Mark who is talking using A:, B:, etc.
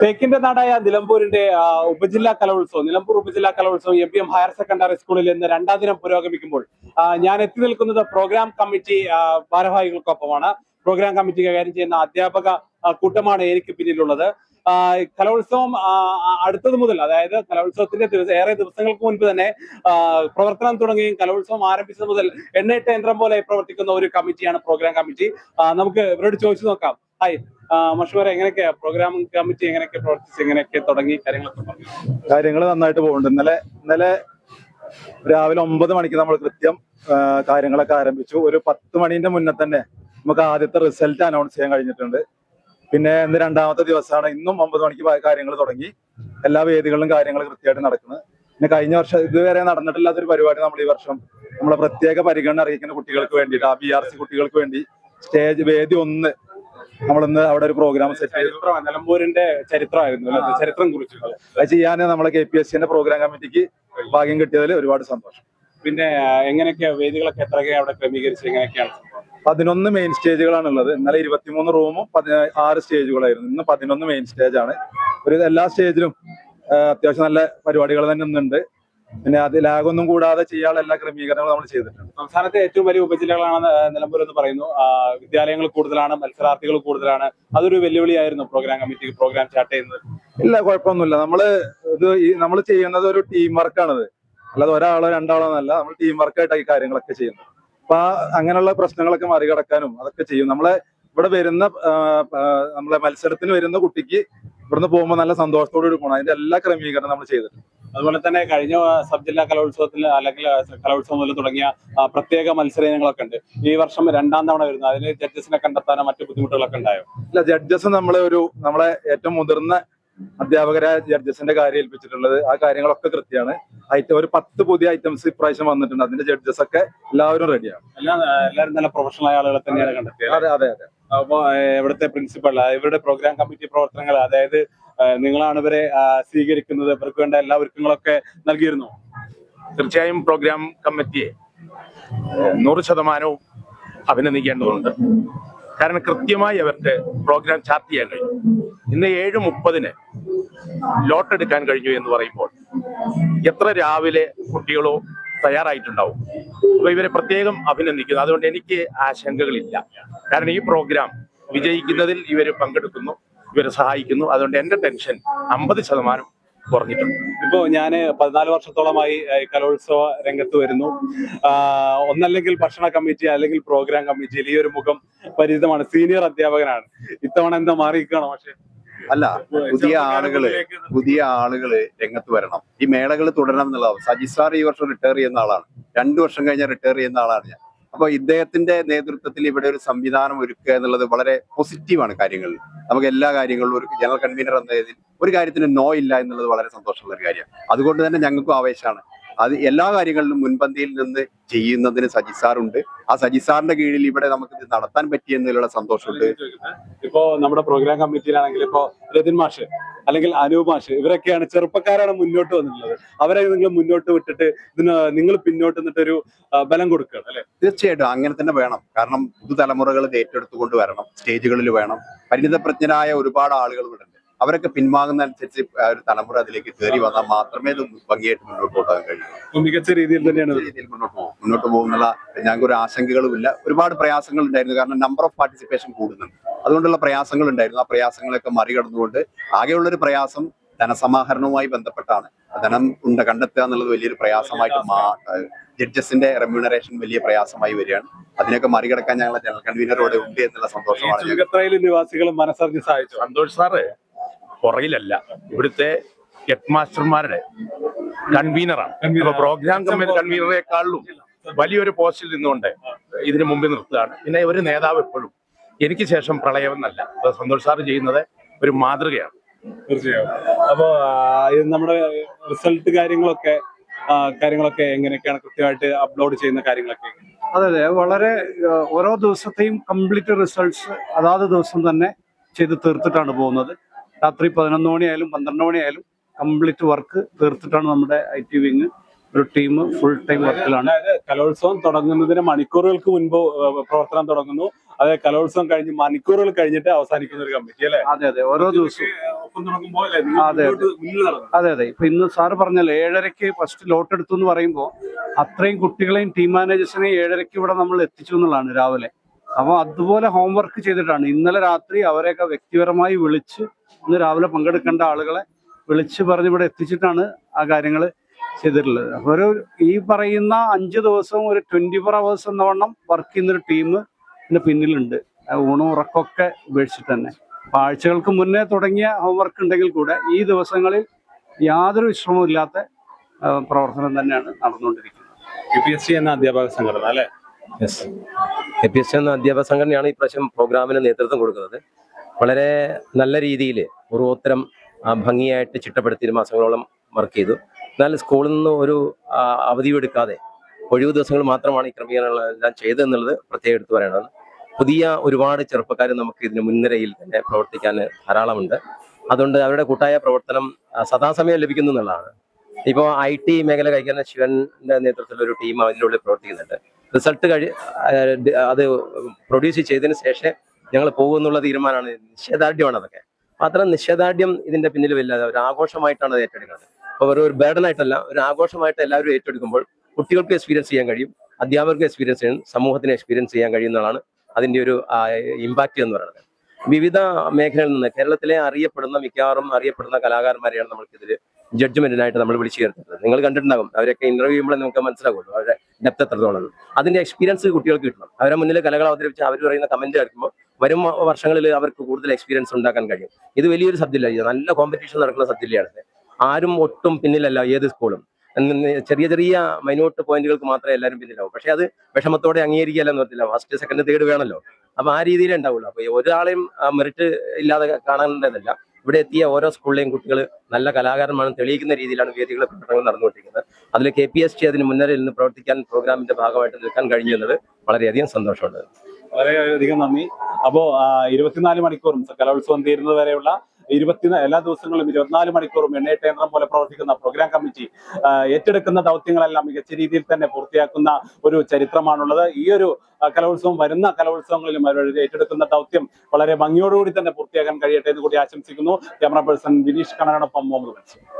A: തേക്കിന്റെ നാടായ നിലമ്പൂരിന്റെ ഉപജില്ലാ കലോത്സവം നിലമ്പൂർ ഉപജില്ലാ കലോത്സവം M P M higher secondary സ്കൂളിൽ ഇന്ന് രണ്ടാം ദിനം പുരോഗമിക്കുമ്പോൾ ഞാൻ എത്തി നിൽക്കുന്നത് പ്രോഗ്രാം കമ്മിറ്റി ഭാരവാഹികൾക്കൊപ്പമാണ്. പ്രോഗ്രാം കമ്മിറ്റി കൈകാര്യം ചെയ്യുന്ന അധ്യാപക കൂട്ടമാണ് എനിക്ക് പിന്നിലുള്ളത്. കലോത്സവം അടുത്തത് മുതൽ അതായത് കലോത്സവത്തിന്റെ ഏറെ ദിവസങ്ങൾക്ക് മുൻപ് തന്നെ പ്രവർത്തനം തുടങ്ങുകയും കലോത്സവം ആരംഭിച്ചത് മുതൽ എണ്ണയിട്ട യന്ത്രം പോലെ പ്രവർത്തിക്കുന്ന ഒരു കമ്മിറ്റിയാണ് പ്രോഗ്രാം കമ്മിറ്റി നമുക്ക് ഇവരോട് ചോദിച്ചു നോക്കാം. ഹായ് മഷൂർ എങ്ങനെയൊക്കെയാ പ്രോഗ്രാം കമ്മിറ്റി എങ്ങനെയൊക്കെ പ്രവർത്തിച്ച് എങ്ങനെയൊക്കെ തുടങ്ങി കാര്യങ്ങളൊക്കെ പറഞ്ഞു.
B: കാര്യങ്ങൾ നന്നായിട്ട് പോകുന്നുണ്ട്. ഇന്നലെ ഇന്നലെ രാവിലെ ഒമ്പത് മണിക്ക് നമ്മൾ കൃത്യം കാര്യങ്ങളൊക്കെ ആരംഭിച്ചു. ഒരു പത്ത് മണിന്റെ മുന്നേ തന്നെ നമുക്ക് ആദ്യത്തെ റിസൾട്ട് അനൗൺസ് ചെയ്യാൻ കഴിഞ്ഞിട്ടുണ്ട്. പിന്നെ ഇന്ന് രണ്ടാമത്തെ ദിവസമാണ്. ഇന്നും ഒമ്പത് മണിക്ക് കാര്യങ്ങൾ തുടങ്ങി. എല്ലാ വേദികളിലും കാര്യങ്ങൾ കൃത്യമായിട്ട് നടക്കുന്നത് പിന്നെ കഴിഞ്ഞ വർഷം ഇതുവരെ നടന്നിട്ടില്ലാത്തൊരു പരിപാടി നമ്മൾ ഈ വർഷം നമ്മളെ പ്രത്യേക പരിഗണന അറിയിക്കുന്ന കുട്ടികൾക്ക് വേണ്ടിയിട്ട് ആ ബി ആർ സി കുട്ടികൾക്ക് വേണ്ടി സ്റ്റേജ് വേദി ഒന്ന് നമ്മളിന്ന് അവിടെ ഒരു പ്രോഗ്രാം സെറ്റ് ചെയ്തു.
A: നിലമ്പൂരിന്റെ ചരിത്രമായിരുന്നു. ചരിത്രം കുറിച്ചിട്ടുള്ളത്.
B: അത് ചെയ്യാൻ നമ്മളെ കെ പി എസ് സിന്റെ പ്രോഗ്രാം കമ്മിറ്റിക്ക് ഭാഗ്യം കിട്ടിയതിൽ ഒരുപാട് സന്തോഷം.
A: പിന്നെ എങ്ങനെയൊക്കെയാ വേദികളൊക്കെ എത്രയൊക്കെ അവിടെ ക്രമീകരിച്ച് എങ്ങനെയൊക്കെയാണ്?
B: പതിനൊന്ന് മെയിൻ സ്റ്റേജുകളാണുള്ളത് ഇന്നലെ ഇരുപത്തിമൂന്ന് റൂമും ആറ് സ്റ്റേജുകളായിരുന്നു ഇന്ന് പതിനൊന്ന് മെയിൻ സ്റ്റേജ് ആണ്. ഒരു എല്ലാ സ്റ്റേജിലും അത്യാവശ്യം നല്ല പരിപാടികൾ തന്നെ ഇന്നുണ്ട്. പിന്നെ അത് ലാഗൊന്നും കൂടാതെ ചെയ്യാനുള്ള എല്ലാ ക്രമീകരണങ്ങളും നമ്മൾ ചെയ്തിട്ടുണ്ട്.
A: സംസ്ഥാനത്തെ ഏറ്റവും വലിയ ഉപജില്ലകളാണ് നിലമ്പൂർ എന്ന് പറയുന്നു. വിദ്യാലയങ്ങൾ കൂടുതലാണ് മത്സരാർത്ഥികൾ കൂടുതലാണ്. അതൊരു വെല്ലുവിളിയായിരുന്നു പ്രോഗ്രാം കമ്മിറ്റി പ്രോഗ്രാം സ്റ്റാർട്ട് ചെയ്യുന്നത്.
B: ഇല്ല കുഴപ്പമൊന്നുമില്ല. നമ്മൾ ഇത് നമ്മൾ ചെയ്യുന്നത് ഒരു ടീം വർക്കാണത് അല്ലാതെ ഒരാളോ രണ്ടാളോ എന്നല്ല നമ്മൾ ടീം വർക്കായിട്ടാണ് ഈ കാര്യങ്ങളൊക്കെ ചെയ്യുന്നത്. അപ്പൊ ആ അങ്ങനെയുള്ള പ്രശ്നങ്ങളൊക്കെ മറികടക്കാനും അതൊക്കെ ചെയ്യും. നമ്മളെ ഇവിടെ വരുന്ന നമ്മളെ മത്സരത്തിന് വരുന്ന കുട്ടിക്ക് ഇവിടുന്ന് പോകുമ്പോൾ നല്ല സന്തോഷത്തോടെ എടുക്കണം അതിന്റെ എല്ലാ ക്രമീകരണം നമ്മൾ ചെയ്തിട്ടുണ്ട്.
A: അതുപോലെ തന്നെ കഴിഞ്ഞ സബ് ജില്ലാ കലോത്സവത്തിൽ അല്ലെങ്കിൽ കലോത്സവം മുതൽ തുടങ്ങിയ പ്രത്യേക മത്സര ഇനങ്ങളൊക്കെ ഉണ്ട്. ഈ വർഷം രണ്ടാം തവണ വരുന്നത്. അതിന് ജഡ്ജസിനെ കണ്ടെത്താനോ മറ്റു ബുദ്ധിമുട്ടുകളൊക്കെ ഉണ്ടായോ?
B: ഇല്ല ജഡ്ജസ് നമ്മളെ ഒരു നമ്മളെ ഏറ്റവും മുതിർന്ന അധ്യാപകരായ ജഡ്ജസിന്റെ കാര്യം ഏൽപ്പിച്ചിട്ടുള്ളത്. ആ കാര്യങ്ങളൊക്കെ കൃത്യമാണ്. ഐറ്റം ഒരു പത്ത് പുതിയ ഐറ്റംസ് ഇപ്രാവശ്യം വന്നിട്ടുണ്ട്. അതിന്റെ ജഡ്ജസ് ഒക്കെ എല്ലാവരും റെഡിയാണ്
A: എല്ലാം എല്ലാവരും നല്ല പ്രൊഫഷണൽ ആയ ആളുകളെ തന്നെയാണ് കണ്ടെത്തിയത്.
B: അതെ അതെ അതെ.
A: അപ്പോ ഇവിടുത്തെ പ്രിൻസിപ്പൾ ഇവരുടെ പ്രോഗ്രാം കമ്മിറ്റി പ്രവർത്തനങ്ങൾ അതായത് നിങ്ങളാണ് ഇവരെ സ്വീകരിക്കുന്നത്. ഇവർക്ക് വേണ്ട എല്ലാ ഒരുക്കങ്ങളൊക്കെ നൽകിയിരുന്നു?
C: തീർച്ചയായും പ്രോഗ്രാം കമ്മിറ്റിയെ നൂറ് ശതമാനവും അഭിനന്ദിക്കേണ്ടതുണ്ട്. കാരണം കൃത്യമായി അവർക്ക് പ്രോഗ്രാം ചാർട്ട് ചെയ്യാൻ കഴിഞ്ഞു ഇന്ന് ഏഴ് മുപ്പതിന് ലോട്ട് എടുക്കാൻ കഴിഞ്ഞു എന്ന് പറയുമ്പോൾ എത്ര രാവിലെ കുട്ടികളോ തയ്യാറായിട്ടുണ്ടാവും? അപ്പൊ ഇവരെ പ്രത്യേകം അഭിനന്ദിക്കുന്നു. അതുകൊണ്ട് എനിക്ക് ആശങ്കകളില്ല. കാരണം ഈ പ്രോഗ്രാം വിജയിക്കുന്നതിൽ ഇവർ പങ്കെടുക്കുന്നു ഇവരെ സഹായിക്കുന്നു. അതുകൊണ്ട് എന്റെ ടെൻഷൻ അമ്പത് ശതമാനം കുറഞ്ഞിട്ടുണ്ട്.
A: ഇപ്പോ ഞാൻ പതിനാല് വർഷത്തോളമായി കലോത്സവ രംഗത്ത് വരുന്നു. ഒന്നല്ലെങ്കിൽ ഭക്ഷണ കമ്മിറ്റി അല്ലെങ്കിൽ പ്രോഗ്രാം കമ്മിറ്റിയിൽ ഈ ഒരു മുഖം പരിചിതമാണ്. സീനിയർ അധ്യാപകനാണ്. ഇത്തവണ എന്താ മാറിയിരിക്കണോ പക്ഷെ
D: അല്ല പുതിയ ആളുകൾ പുതിയ ആളുകൾ രംഗത്ത് വരണം. ഈ മേളകൾ തുടരണം എന്നുള്ളതാണ് സജി സാർ ഈ വർഷം റിട്ടയർ ചെയ്യുന്ന ആളാണ്. രണ്ടു വർഷം കഴിഞ്ഞ റിട്ടയർ ചെയ്യുന്ന ആളാണ് ഞാൻ. അപ്പൊ ഇദ്ദേഹത്തിന്റെ നേതൃത്വത്തിൽ ഇവിടെ ഒരു സംവിധാനം ഒരുക്കുക എന്നുള്ളത് വളരെ പോസിറ്റീവാണ് കാര്യങ്ങളിൽ നമുക്ക് എല്ലാ കാര്യങ്ങളിലും ഒരു ജനറൽ കൺവീനർ എന്ന രീതിയിൽ ഒരു കാര്യത്തിന് നോ ഇല്ല എന്നുള്ളത് വളരെ സന്തോഷമുള്ള ഒരു കാര്യമാണ്. അതുകൊണ്ട് തന്നെ ഞങ്ങൾക്കും ആവേശമാണ്. അത് എല്ലാ കാര്യങ്ങളിലും മുൻപന്തിയിൽ നിന്ന് ചെയ്യുന്നതിന് സജി സാറുണ്ട്. ആ സജി സാറിന്റെ കീഴിൽ ഇവിടെ നമുക്ക് ഇത് നടത്താൻ പറ്റിയെന്നുള്ള സന്തോഷമുണ്ട്.
A: ഇപ്പോ നമ്മുടെ പ്രോഗ്രാം കമ്മിറ്റിയിലാണെങ്കിൽ ഇപ്പോ രതിൻ മാഷ് അല്ലെങ്കിൽ അനൂപ് മാഷ് ഇവരൊക്കെയാണ് ചെറുപ്പക്കാരാണ് മുന്നോട്ട് വന്നിട്ടുള്ളത്. അവരെ നിങ്ങൾ മുന്നോട്ട് വിട്ടിട്ട് ഇതിന് നിങ്ങൾ പിന്നോട്ട് നിന്നിട്ടൊരു ബലം കൊടുക്കുകയാണ് അല്ലെ?
D: തീർച്ചയായിട്ടും അങ്ങനെ തന്നെ വേണം. കാരണം പുതുതലമുറകൾ ഏറ്റെടുത്തുകൊണ്ട് വരണം. സ്റ്റേജുകളിൽ വേണം. പരിണിതപ്രജ്ഞരായ ഒരുപാട് ആളുകൾ ഇവിടെ അവരൊക്കെ പിൻവാങ്ങുന്ന അനുസരിച്ച് ഒരു തലമുറ അതിലേക്ക് കയറി വന്നാൽ മാത്രമേ ഇത് ഭംഗിയായിട്ട് മുന്നോട്ട് പോകാൻ കഴിയൂ.
A: മികച്ച രീതിയിൽ തന്നെയാണ്
D: രീതിയിൽ മുന്നോട്ട് പോകും മുന്നോട്ട് പോകുന്നുള്ള ഞങ്ങൾക്ക് ഒരു ആശങ്കകളുമില്ല. ഒരുപാട് പ്രയാസങ്ങൾ ഉണ്ടായിരുന്നു. കാരണം നമ്പർ ഓഫ് പാർട്ടിസിപ്പേഷൻ കൂടുന്നുണ്ട്. അതുകൊണ്ടുള്ള പ്രയാസങ്ങൾ ഉണ്ടായിരുന്നു. ആ പ്രയാസങ്ങളൊക്കെ മറികടന്നുകൊണ്ട് ആകെയുള്ള ഒരു പ്രയാസം ധനസമാഹരണവുമായി ബന്ധപ്പെട്ടാണ്. ധനം ഉണ്ട് കണ്ടെത്തുക എന്നുള്ളത് വലിയൊരു പ്രയാസമായിട്ട് മാ ജഡ്ജസിന്റെ റെമ്യൂണറേഷൻ വലിയ പ്രയാസമായി വരികയാണ്. അതിനൊക്കെ മറികടക്കാൻ ഞങ്ങളുടെ ജനറൽ കൺവീനറോടെ ഉണ്ട് എന്നുള്ള സന്തോഷമാണ്
A: നിവാസികളും മനസ്സറിഞ്ഞ് സഹായിച്ചു?
C: സന്തോഷ് സാറ് പുറകിലല്ല. ഇവിടുത്തെ ഹെഡ് മാസ്റ്റർമാരുടെ കൺവീനറാണ് അപ്പൊ പ്രോഗ്രാം കമ്മിറ്റി കൺവീനറെക്കാളും വലിയൊരു പോസ്റ്റിൽ നിന്നുകൊണ്ട് ഇതിനു മുമ്പിൽ നിർത്തുകയാണ്. പിന്നെ ഒരു നേതാവ് എപ്പോഴും. എനിക്ക് ശേഷം പ്രളയമെന്നല്ല അത് സന്തോഷ് സാർ ചെയ്യുന്നത് ഒരു മാതൃകയാണ്.
A: തീർച്ചയായും. അപ്പോ നമ്മുടെ റിസൾട്ട് കാര്യങ്ങളൊക്കെ കാര്യങ്ങളൊക്കെ എങ്ങനെയൊക്കെയാണ് കൃത്യമായിട്ട് അപ്ലോഡ് ചെയ്യുന്ന കാര്യങ്ങളൊക്കെ?
E: അതെ അതെ. വളരെ ഓരോ ദിവസത്തെയും കംപ്ലീറ്റ് റിസൾട്ട്സ് അതാത് ദിവസം തന്നെ ചെയ്ത് തീർത്തിട്ടാണ് പോകുന്നത്. രാത്രി പതിനൊന്ന് മണിയായാലും പന്ത്രണ്ട് മണിയായാലും കംപ്ലീറ്റ് വർക്ക് തീർത്തിട്ടാണ് നമ്മുടെ ഐ ടി വിങ്. ഒരു ടീം ഫുൾ ടൈം വർക്കിലാണ്.
A: കലോത്സവം തുടങ്ങുന്നതിന് മണിക്കൂറുകൾക്ക് മുൻപ് പ്രവർത്തനം തുടങ്ങുന്നു. അതെ കലോത്സവം കഴിഞ്ഞ് മണിക്കൂറുകൾ കഴിഞ്ഞിട്ട് അവസാനിക്കുന്ന ഒരു കമ്മിറ്റി അല്ലേ?
E: അതെ അതെ. ഓരോ ദിവസവും. അതെ, അതെ. അതെ ഇപ്പൊ ഇന്ന് സാറ് പറഞ്ഞല്ലോ ഏഴരയ്ക്ക് ഫസ്റ്റ് ലോട്ട് എടുത്തു എന്ന് പറയുമ്പോൾ അത്രയും കുട്ടികളെയും ടീം മാനേജേഴ്സിനെയും ഏഴരയ്ക്ക് ഇവിടെ നമ്മൾ എത്തിച്ചു എന്നുള്ളതാണ് രാവിലെ. അപ്പോൾ അതുപോലെ ഹോംവർക്ക് ചെയ്തിട്ടാണ്. ഇന്നലെ രാത്രി അവരെയൊക്കെ വ്യക്തിപരമായി വിളിച്ച് ഇന്ന് രാവിലെ പങ്കെടുക്കേണ്ട ആളുകളെ വിളിച്ച് പറഞ്ഞ് ഇവിടെ എത്തിച്ചിട്ടാണ് ആ കാര്യങ്ങൾ ചെയ്തിട്ടുള്ളത്. അപ്പോൾ ഒരു ഈ പറയുന്ന അഞ്ച് ദിവസവും ഒരു ട്വന്റി ഫോർ അവേഴ്സ് എന്ന വണ്ണം വർക്ക് ചെയ്യുന്നൊരു ടീം പിന്നിലുണ്ട്. ഊണും ഉറക്കമൊക്കെ ഉപേക്ഷിച്ചിട്ട് തന്നെ. അപ്പൊ ആഴ്ചകൾക്ക് മുന്നേ തുടങ്ങിയ ഹോംവർക്ക് ഉണ്ടെങ്കിൽ കൂടെ ഈ ദിവസങ്ങളിൽ യാതൊരു വിശ്രമവും ഇല്ലാത്ത പ്രവർത്തനം തന്നെയാണ് നടന്നുകൊണ്ടിരിക്കുന്നത്.
A: യു പി എസ് സി എന്ന അധ്യാപക സംഘടന അല്ലെ?
F: എ പി എസ് എന്ന അധ്യാപക സംഘടനയാണ് ഈ പ്രാവശ്യം പ്രോഗ്രാമിന് നേതൃത്വം കൊടുക്കുന്നത്. വളരെ നല്ല രീതിയിൽ പൂർവോത്തരം ഭംഗിയായിട്ട് ചിട്ടപ്പെടുത്തി മാസങ്ങളോളം വർക്ക് ചെയ്തു. എന്നാൽ സ്കൂളിൽ നിന്ന് ഒരു അവധിയെടുക്കാതെ ഒഴിവ് ദിവസങ്ങൾ മാത്രമാണ് ഈ ക്രമീകരണങ്ങളെല്ലാം ചെയ്തതെന്നുള്ളത് പ്രത്യേകം എടുത്തു പറയണത് പുതിയ ഒരുപാട് ചെറുപ്പക്കാർ നമുക്ക് ഇതിന് മുൻനിരയിൽ തന്നെ പ്രവർത്തിക്കാൻ ധാരാളമുണ്ട്. അതുകൊണ്ട് അവരുടെ കൂട്ടായ പ്രവർത്തനം സദാസമയം ലഭിക്കുന്നു എന്നുള്ളതാണ്. ഇപ്പോൾ ഐ ടി മേഖല കൈകാര്യം ശിവന്റെ നേതൃത്വത്തിലുള്ള ഒരു ടീം അതിനുള്ളിൽ പ്രവർത്തിക്കുന്നുണ്ട്. റിസൾട്ട് കഴി അത് പ്രൊഡ്യൂസ് ചെയ്തതിന് ശേഷം ഞങ്ങൾ പോകുമെന്നുള്ള തീരുമാനമാണ്. നിഷേധാഢ്യമാണ് അതൊക്കെ. മാത്രം നിഷേധാഢ്യം ഇതിന്റെ പിന്നിൽ വല്ലാതെ ഒരു ആഘോഷമായിട്ടാണ് അത് ഏറ്റെടുക്കുന്നത്. അപ്പോൾ ഒരു ബേർഡൻ ആയിട്ടല്ല ഒരു ആഘോഷമായിട്ട് എല്ലാവരും ഏറ്റെടുക്കുമ്പോൾ കുട്ടികൾക്ക് എക്സ്പീരിയൻസ് ചെയ്യാൻ കഴിയും അധ്യാപകർക്ക് എക്സ്പീരിയൻസ് ചെയ്യും സമൂഹത്തിന് എക്സ്പീരിയൻസ് ചെയ്യാൻ കഴിയുന്നതാണ് അതിന്റെ ഒരു ഇമ്പാക്റ്റ് എന്ന് പറയുന്നത്. വിവിധ മേഖലകളിൽ നിന്ന് കേരളത്തിലെ അറിയപ്പെടുന്ന മിക്കവാറും അറിയപ്പെടുന്ന കലാകാരന്മാരെയാണ് നമ്മൾക്കിതിൽ ജഡ്ജ്മെന്റിനായിട്ട് നമ്മൾ വിളിച്ചു ചേർത്തത് നിങ്ങൾ കണ്ടിട്ടുണ്ടാകും. അവരൊക്കെ ഇന്റർവ്യൂ ചെയ്യുമ്പോൾ നമുക്ക് മനസ്സിലാകുള്ളൂ അവരുടെ ഡെപ്ത് എത്രത്തോളം അതിന്റെ എക്സ്പീരിയൻസ് കുട്ടികൾക്ക് കിട്ടണം. അവരെ മുന്നിൽ കലകൾ അവതരിപ്പിച്ച് അവർ പറയുന്ന കമന്റ് കേൾക്കുമ്പോൾ വരും വർഷങ്ങളിൽ അവർക്ക് കൂടുതൽ എക്സ്പീരിയൻസ് ഉണ്ടാക്കാൻ കഴിയും. ഇത് വലിയൊരു സബ്ജക്റ്റാണ് നല്ല കോമ്പറ്റീഷൻ നടക്കുന്ന സബ്ജില്ലയാണ് ആരും ഒട്ടും പിന്നിലല്ല ഏത് സ്കൂളും ചെറിയ ചെറിയ മൈനോട്ട് പോയിന്റുകൾക്ക് മാത്രമേ എല്ലാവരും പിന്നിലാവും. പക്ഷെ അത് വിഷമത്തോടെ അംഗീകരിക്കുകയല്ല നിർത്തില്ല ഫസ്റ്റ് സെക്കൻഡ് തേർഡ് വേണമല്ലോ. അപ്പൊ ആ രീതിയിലേ ഉണ്ടാവുള്ളൂ. അപ്പൊ ഒരാളെയും മെറിറ്റ് ഇല്ലാതെ കാണേണ്ടതല്ല. ഇവിടെ എത്തിയ ഓരോ സ്കൂളിലെയും കുട്ടികൾ നല്ല കലാകാരന്മാരും തെളിയിക്കുന്ന രീതിയിലാണ് വേദികളെ പ്രവർത്തനങ്ങൾ നടന്നുകൊണ്ടിരിക്കുന്നത്. അതിൽ കെ പി എസ് ടി അതിന് മുൻനിരയിൽ നിന്ന് പ്രവർത്തിക്കാൻ പ്രോഗ്രാമിന്റെ ഭാഗമായിട്ട് നിൽക്കാൻ കഴിഞ്ഞു എന്നത് വളരെയധികം സന്തോഷമുണ്ട്
A: വളരെയധികം നന്ദി. അപ്പോ ആ, ഇരുപത്തിനാല് മണിക്കൂറും കലോത്സവം തീരുന്നത് വരെയുള്ള ഇരുപത്തി എല്ലാ ദിവസങ്ങളും ഇരുപത്തിനാല് മണിക്കൂറും എണ്ണയിട്ട് കേന്ദ്രം പോലെ പ്രവർത്തിക്കുന്ന പ്രോഗ്രാം കമ്മിറ്റി ഏറ്റെടുക്കുന്ന ദൗത്യങ്ങളെല്ലാം മികച്ച രീതിയിൽ തന്നെ പൂർത്തിയാക്കുന്ന ഒരു ചരിത്രമാണുള്ളത്. ഈ ഒരു കലോത്സവം വരുന്ന കലോത്സവങ്ങളിലും അവർ ഏറ്റെടുക്കുന്ന ദൗത്യം വളരെ ഭംഗിയോടുകൂടി തന്നെ പൂർത്തിയാക്കാൻ കഴിയട്ടെ എന്ന് കൂടി ആശംസിക്കുന്നു. ക്യാമറ പേഴ്സൺ വിനീഷ് കണ്ണനോടൊപ്പം മുഹമ്മദ്